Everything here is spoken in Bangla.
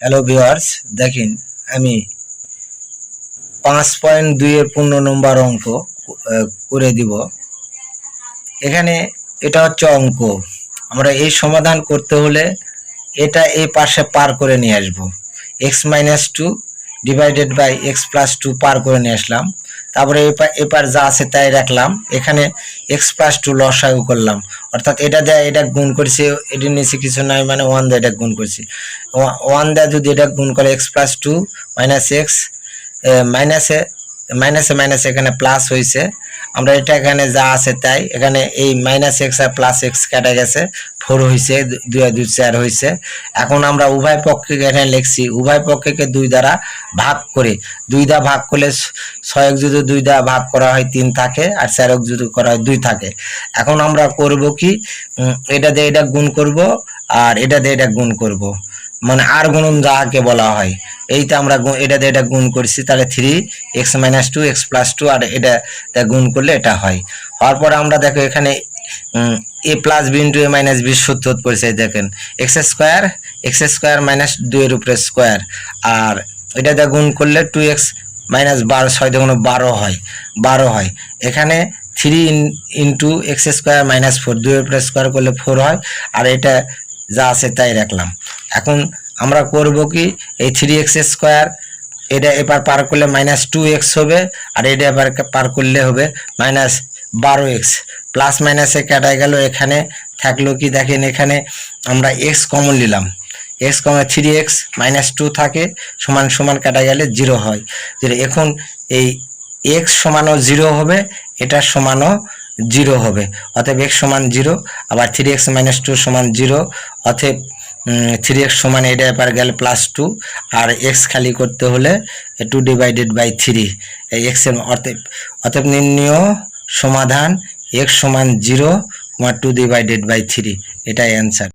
হ্যালো ভিওয়ার্স দেখেন, আমি পাঁচ পয়েন্ট দুইয়ের পূর্ণ নম্বর অঙ্ক করে দিব। এখানে এটা হচ্ছে অঙ্ক। আমরা এই সমাধান করতে হলে এটা এই পাশে পার করে নিয়ে আসব। X minus two divided by x plus two পার করে নিয়ে আসলাম। তারপরে এপার এপার যা আছে তাই রাখলাম। এখানে এক্স প্লাস টু লসাগু করলাম। অর্থাৎ এটা দেয়, এটা গুণ করছি এটির নিচে কিছু নাই মানে ওয়ান দেয় এটা গুণ করছি। ওয়ান দেয় যদি এটা গুণ করে x plus two minus x মাইনাসে মাইনাসে মাইনাসে এখানে প্লাস হয়েছে আমরা এটা এখানে যা আছে তাই। এখানে এই মাইনাস এক্স আর প্লাস এক্স কেটে গেছে। ফোর হয়েছে দুই আর দুই চার হয়েছে এখন আমরা উভয় পক্ষকে এখানে লিখছি। উভয় পক্ষকে দুই দ্বারা ভাগ করে। দুই দ্বারা ভাগ করলে ছয়ক যদি দুই দ্বারা ভাগ করা হয় তিন থাকে আর চারক যদি করা হয় দুই থাকে। এখন আমরা করব কি? এটা দিয়ে এটা গুণ করব আর এটা দিয়ে এটা গুণ করব। মানে আর গুণন যাকে বলা হয়। এইটা আমরা এটা দিয়ে এটা গুণ করছি, তাহলে three x minus two x plus two আর এটা গুণ করলে এটা হয়। হওয়ার পরে আমরা দেখো এখানে a plus b into a minus b সূত্র পরিচয় দেখেন। X square x square minus দুইয়ের উপরে স্কোয়ার আর এটা দিয়ে গুণ করলে টু এক্স মাইনাস বারো ছয় দেখুন বারো হয় বারো হয়। এখানে three in into x square minus four দুইয়ের উপরে স্কোয়ার করলে ফোর হয়। আর এটা যা আছে তাই রাখলাম। এখন আমরা করব কি, এই থ্রি এক্স স্কোয়ার এটা এবার পার করলে মাইনাস টু এক্স হবে, আর এটা এবার পার করলে হবে মাইনাস বারো এক্স প্লাস মাইনাসে কাটায় গেল, এখানে থাকল কি, দেখেন এখানে আমরা এক্স কমন নিলাম। এক্স কমে থ্রি এক্স মাইনাস টু থাকে, সমান সমান কাটা গেলে জিরো হয়। এখন এই এক্স সমানও জিরো হবে এটা সমানও জিরো হবে। অতএব এক্স সমান জিরো, আবার থ্রি এক্স মাইনাস টু সমান জিরো, অতএব থ্রি এক্স সমান এটা এবার গেলে প্লাস টু আর এক্স খালি করতে হলে টু ডিভাইডেড বাই থ্রি এই এক্সের অতএব অতএব নির্ণীয় সমাধান এক্স সমান zero two divided by three এটাই অ্যান্সার